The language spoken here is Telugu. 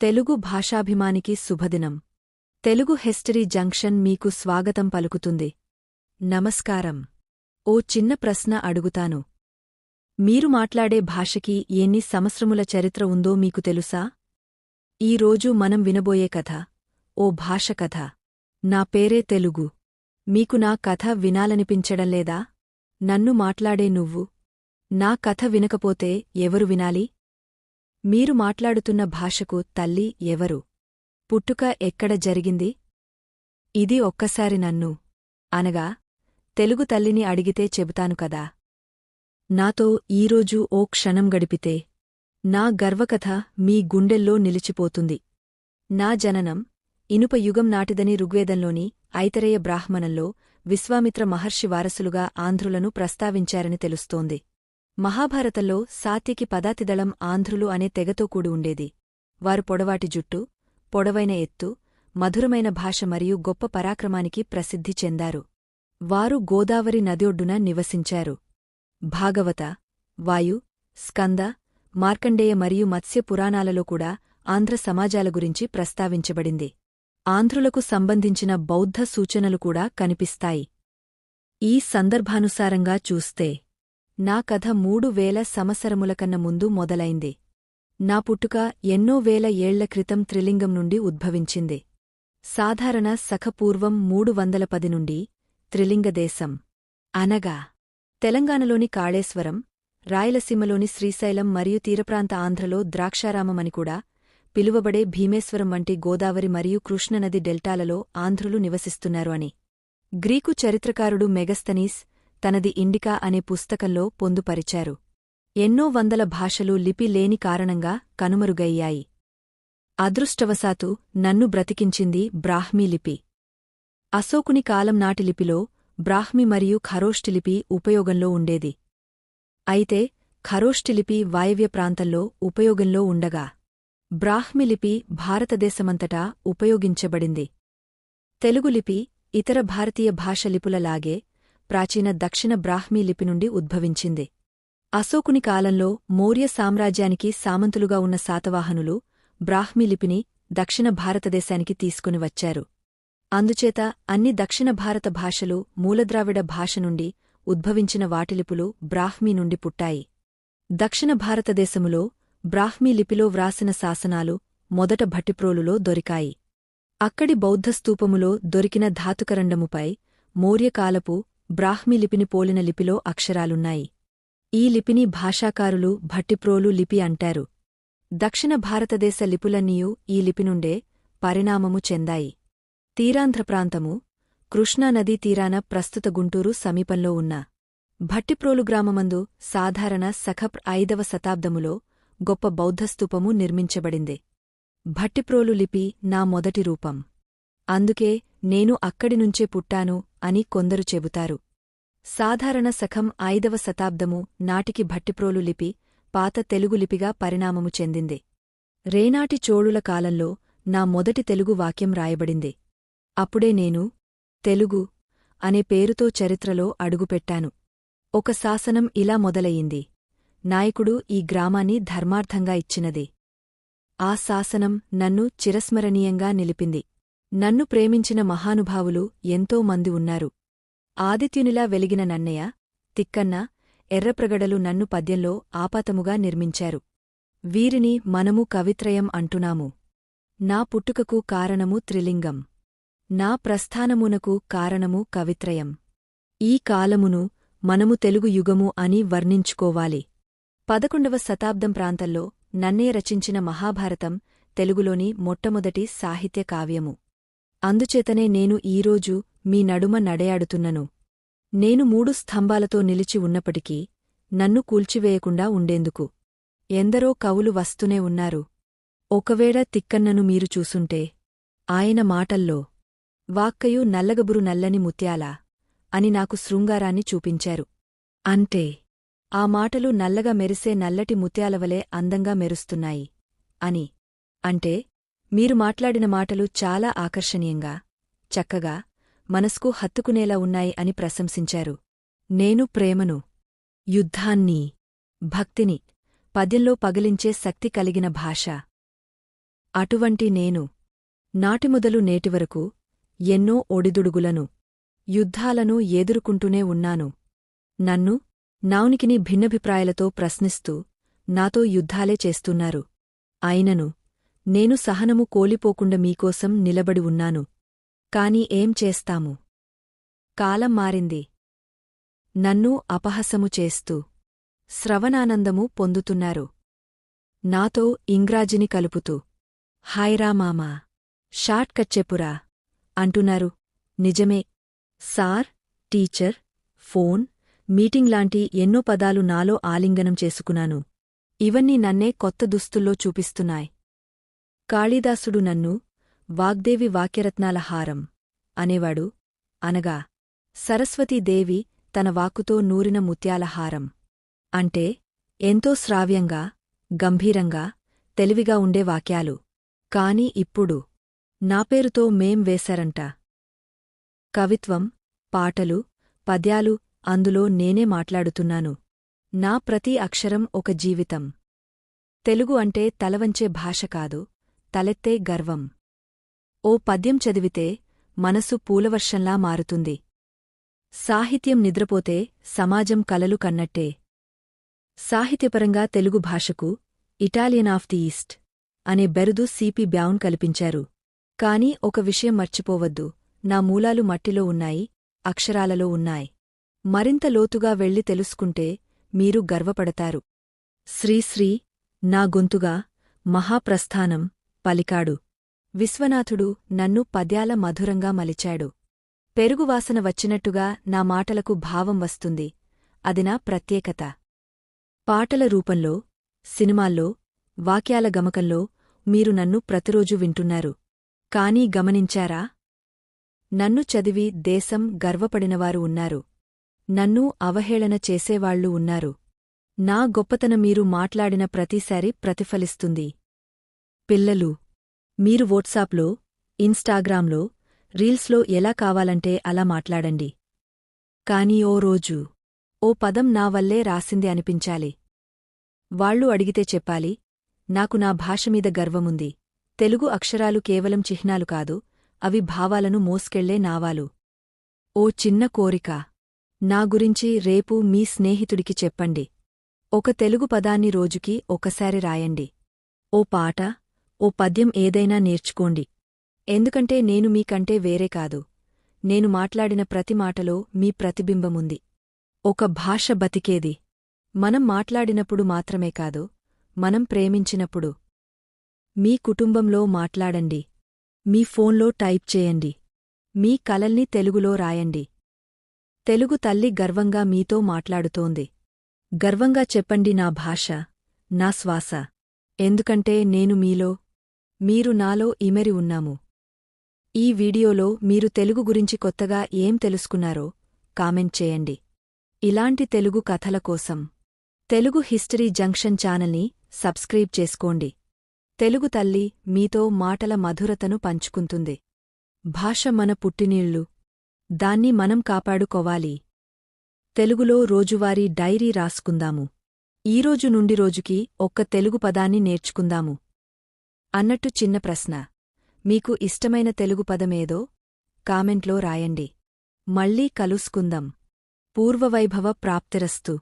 తెలుగు భాషాభిమానికి శుభదినం. తెలుగు హిస్టరీ జంక్షన్ మీకు స్వాగతం పలుకుతుంది. నమస్కారం. ఓ చిన్న ప్రశ్న అడుగుతాను. మీరు మాట్లాడే భాషకి ఎన్ని సంవత్సరముల చరిత్ర ఉందో మీకు తెలుసా? ఈరోజు మనం వినబోయే కథ ఓ భాష కథ. నా పేరే తెలుగు. మీకు నా కథ వినాలనిపించడం లేదా? నన్ను మాట్లాడే నువ్వు. నా కథ వినకపోతే ఎవరు వినాలి? మీరు మాట్లాడుతున్న భాషకు తల్లి ఎవరు? పుట్టుక ఎక్కడ జరిగింది? ఇది ఒక్కసారి నన్ను అనగా తెలుగు తల్లిని అడిగితే చెబుతాను కదా. నాతో ఈరోజు ఓ క్షణం గడిపితే నా గర్వకథ మీ గుండెల్లో నిలిచిపోతుంది. నా జననం ఇనుప యుగం నాటిదని ఋగ్వేదంలోని ఐతరేయ బ్రాహ్మణంలో విశ్వామిత్ర మహర్షి వారసులుగా ఆంధ్రులను ప్రస్తావించారని తెలుస్తోంది. మహాభారతంలో సాత్యకి పదాతిదళం ఆంధ్రులు అనే తెగతో కూడి ఉండేది. వారు పొడవాటి జుట్టు పొడవైన ఎత్తు మధురమైన భాష మరియు గొప్ప పరాక్రమానికి ప్రసిద్ధి చెందారు. వారు గోదావరి నదిఒడ్డున నివసించారు. భాగవత వాయు స్కంద మార్కండేయ మరియు మత్స్య పురాణాలలో కూడా ఆంధ్ర సమాజాల గురించి ప్రస్తావించబడింది. ఆంధ్రులకు సంబంధించిన బౌద్ధ సూచనలు కూడా కనిపిస్తాయి. ఈ సందర్భానుసారంగా చూస్తే నా కథ మూడు వేల సంవత్సరములకన్న ముందు మొదలైంది. నా పుట్టుక ఎన్నో వేల ఏళ్ళ క్రితం త్రిలింగం నుండి ఉద్భవించింది. సాధారణ సఖపూర్వం మూడు వందల పది నుండి త్రిలింగదేశం. అనగా తెలంగాణలోని కాళేశ్వరం రాయలసీమలోని శ్రీశైలం మరియు తీరప్రాంత ఆంధ్రలో ద్రాక్షారామమని కూడా పిలువబడే భీమేశ్వరం వంటి గోదావరి మరియు కృష్ణనది డెల్టాలలో ఆంధ్రులు నివసిస్తున్నారు అని. గ్రీకు చరిత్రకారుడు మెగస్తనీస్ తనది ఇండికా అనే పుస్తకంలో పొందుపరిచారు. ఎన్నో వందల భాషలు లిపి లేని కారణంగా కనుమరుగయ్యాయి. అదృష్టవశాతు నన్ను బ్రతికించింది బ్రాహ్మీ లిపి. అశోకుని కాలం నాటి లిపిలో బ్రాహ్మి మరియు ఖరోష్టిలిపి ఉపయోగంలో ఉండేది. అయితే ఖరోష్టిలిపి వాయవ్య ప్రాంతంలో ఉపయోగంలో ఉండగా బ్రాహ్మిలిపి భారతదేశమంతటా ఉపయోగించబడింది. తెలుగు లిపి ఇతర భారతీయ భాషలిపులలాగే ప్రాచీన దక్షిణ బ్రాహ్మీ లిపి నుండి ఉద్భవించింది. అశోకుని కాలంలో మౌర్య సామ్రాజ్యానికి సామంతులుగా ఉన్న శాతవాహనులు బ్రాహ్మీ లిపిని దక్షిణ భారతదేశానికి తీసుకుని వచ్చారు. అందుచేత అన్ని దక్షిణ భారత భాషలు మూలద్రావిడ భాష నుండి ఉద్భవించిన వాటిలిపులు బ్రాహ్మీ నుండి పుట్టాయి. దక్షిణ భారతదేశములో బ్రాహ్మీ లిపిలో వ్రాసిన శాసనాలు మొదట భట్టిప్రోలులో దొరికాయి. అక్కడి బౌద్ధ స్తూపములో దొరికిన ధాతుకరండముపై మౌర్యకాలపు బ్రాహ్మీ లిపిని పోలిన లిపిలో అక్షరాలున్నాయి. ఈ లిపిని భాషాకారులు భట్టిప్రోలు లిపి అంటారు. దక్షిణ భారతదేశ లిపులన్నీయూ ఈ లిపినుండే పరిణామము చెందాయి. తీరాంధ్ర ప్రాంతము కృష్ణానదీ తీరాన ప్రస్తుత గుంటూరు సమీపంలో ఉన్న. భట్టిప్రోలు గ్రామమందు సాధారణ సఖప్ ఐదవ శతాబ్దములో గొప్ప బౌద్ధస్తూపము నిర్మించబడింది. భట్టిప్రోలు లిపి నా మొదటి రూపం. అందుకే నేను అక్కడినుంచే పుట్టాను అని కొందరు చెబుతారు. సాధారణ సఖం ఐదవ శతాబ్దము నాటికి భట్టిప్రోలు లిపి పాత తెలుగు లిపిగా పరిణామము చెందింది. రేనాటి చోళుల కాలంలో నా మొదటి తెలుగు వాక్యం రాయబడింది. అప్పుడే నేను తెలుగు అనే పేరుతో చరిత్రలో అడుగుపెట్టాను. ఒక శాసనం ఇలా మొదలయింది. నాయకుడు ఈ గ్రామాన్ని ధర్మార్థంగా ఇచ్చినది. ఆ శాసనం నన్ను చిరస్మరణీయంగా నిలిపింది. నన్ను ప్రేమించిన మహానుభావులు ఎంతో మంది ఉన్నారు. ఆదిత్యునిలా వెలిగిన నన్నయ్య తిక్కన్న ఎర్రప్రగడలు నన్ను పద్యంలో ఆపాతముగా నిర్మించారు. వీరిని మనము కవిత్రయం అంటున్నాము. నా పుట్టుకకు కారణము త్రిలింగం. నా ప్రస్థానమునకు కారణము కవిత్రయం. ఈ కాలమును మనము తెలుగు యుగము అని వర్ణించుకోవాలి. పదకొండవ శతాబ్దం ప్రాంతంలో నన్నే రచించిన మహాభారతం తెలుగులోని మొట్టమొదటి సాహిత్య కావ్యము. అందుచేతనే నేను ఈరోజు మీ నడుమ నడయాడుతున్నను. నేను మూడు స్తంభాలతో నిలిచి ఉన్నప్పటికీ నన్ను కూల్చివేయకుండా ఉండేందుకు ఎందరో కవులు వస్తూనే ఉన్నారు. ఒకవేళ తిక్కన్నను మీరు చూసుంటే ఆయన మాటల్లో వాక్కయు నల్లగబురు నల్లని ముత్యాలా అని నాకు శృంగారాన్ని చూపించారు. అంటే ఆ మాటలు నల్లగా మెరిసే నల్లటి ముత్యాలవలే అందంగా మెరుస్తున్నాయి అని. అంటే మీరు మాట్లాడిన మాటలు చాలా ఆకర్షణీయంగా చక్కగా మనస్కు హత్తుకునేలా ఉన్నాయి అని ప్రశంసించారు. నేను ప్రేమను యుద్ధాన్ని భక్తిని పద్యంలో పగిలించే శక్తి కలిగిన భాష. అటువంటి నేను నాటిమొదలు నేటివరకు ఎన్నో ఒడిదుడుగులను యుద్ధాలను ఎదుర్కొంటూనే ఉన్నాను. నన్ను నావునికిని భిన్నభిప్రాయాలతో ప్రశ్నిస్తూ నాతో యుద్ధాలే చేస్తున్నారు. అయినను నేను సహనము కోలిపోకుండా మీకోసం నిలబడి ఉన్నాను. కాని ఏం చేస్తాము? కాలం మారింది. నన్ను అపహసము చేస్తూ శ్రవణానందము పొందుతున్నారు. నాతో ఇంగ్రాజిని కలుపుతూ హాయ్రా మామా షార్ట్ కట్ చెప్పురా అంటున్నారు. నిజమే. సార్ టీచర్ ఫోన్ మీటింగ్ లాంటి ఎన్నో పదాలు నాలో ఆలింగనం చేసుకున్నాను. ఇవన్నీ నన్నే కొత్త దుస్తుల్లో చూపిస్తున్నాయి. కాళిదాసుడు నన్ను వాగ్దేవి వాక్యరత్నాల హారం అనేవాడు. అనగా సరస్వతీదేవి తన వాకుతో నూరిన ముత్యాల హారం అంటే ఎంతో శ్రావ్యంగా గంభీరంగా తెలివిగా ఉండే వాక్యాలు. కాని ఇప్పుడు నా పేరుతో మేం వేశారంట. కవిత్వం పాటలు పద్యాలు అందులో నేనే మాట్లాడుతున్నాను. నా ప్రతి అక్షరం ఒక జీవితం. తెలుగు అంటే తలవంచే భాష కాదు. తలెత్తే గర్వం. ఓ పద్యం చదివితే మనసు పూలవర్షంలా మారుతుంది. సాహిత్యం నిద్రపోతే సమాజం కలలు కన్నట్టే. సాహిత్యపరంగా తెలుగు భాషకు ఇటాలియన్ ఆఫ్ ది ఈస్ట్ అనే బెరుదు సిపి బ్యాన్ కల్పించారు. కాని ఒక విషయం మర్చిపోవద్దు నా మూలాలు మట్టిలో ఉన్నాయి అక్షరాలలో ఉన్నాయి. మరింత లోతుగా వెళ్ళి తెలుసుకుంటే మీరు గర్వపడతారు. శ్రీశ్రీ నా గొంతుగా మహాప్రస్థానం పలికాడు. విశ్వనాథుడు నన్ను పద్యాల మధురంగా మలిచాడు. పెరుగువాసన వచ్చినట్టుగా నా మాటలకు భావం వస్తుంది. అది నా ప్రత్యేకత. పాటల రూపంలో సినిమాల్లో వాక్యాల గమకంలో మీరు నన్ను ప్రతిరోజు వింటున్నారు. కానీ గమనించారా? నన్ను చదివి దేశం గర్వపడినవారు ఉన్నారు. నన్ను అవహేళన చేసేవాళ్ళు ఉన్నారు. నా గొప్పతన మీరు మాట్లాడిన ప్రతిసారి ప్రతిఫలిస్తుంది. పిల్లలు మీరు వాట్సాప్లో ఇన్స్టాగ్రామ్లో రీల్స్లో ఎలా కావాలంటే అలా మాట్లాడండి. కాని ఓ రోజు ఓ పదం నా వల్లే రాసింది అనిపించాలి. వాళ్ళు అడిగితే చెప్పాలి నాకు నా భాషమీద గర్వముంది. తెలుగు అక్షరాలు కేవలం చిహ్నాలు కాదు అవి భావాలను మోస్కెళ్ళే నావాలు. ఓ చిన్న కోరిక. నా గురించి రేపు మీ స్నేహితుడికి చెప్పండి. ఒక తెలుగు పదాన్ని రోజుకి ఒకసారి రాయండి. ఓ పాట ఓ పద్యం ఏదైనా నేర్చుకోండి. ఎందుకంటే నేను మీకంటే వేరే కాదు. నేను మాట్లాడిన ప్రతి మాటలో మీ ప్రతిబింబముంది. ఒక భాష బతికేది. మనం మాట్లాడినప్పుడు మాత్రమే కాదు మనం ప్రేమించినప్పుడు. మీ కుటుంబంలో మాట్లాడండి. మీ ఫోన్లో టైప్ చేయండి. మీ కలల్ని తెలుగులో రాయండి. తెలుగు తల్లి గర్వంగా మీతో మాట్లాడుతోంది. గర్వంగా చెప్పండి నా భాష నా శ్వాస. ఎందుకంటే నేను మీలో మీరు నాలో ఇమెరి ఉన్నాము. ఈ వీడియోలో మీరు తెలుగు గురించి కొత్తగా ఏం తెలుసుకున్నారో కామెంట్ చేయండి. ఇలాంటి తెలుగు కథల కోసం తెలుగు హిస్టరీ జంక్షన్ ఛానల్ని సబ్స్క్రైబ్ చేసుకోండి. తెలుగు తల్లి మీతో మాటల మధురతను పంచుకుంటుంది. భాష మన పుట్టినీళ్ళు దాన్ని మనం కాపాడుకోవాలి. తెలుగులో రోజువారీ డైరీ రాసుకుందాము. ఈరోజు నుండి రోజుకి ఒక్క తెలుగు పదాన్ని నేర్చుకుందాము. అన్నట్టు చిన్న ప్రశ్న. మీకు ఇష్టమైన తెలుగు పదమేదో? కామెంట్లో రాయండి. మళ్ళీ కలుసుకుందాం. పూర్వవైభవ ప్రాప్తిరస్తు.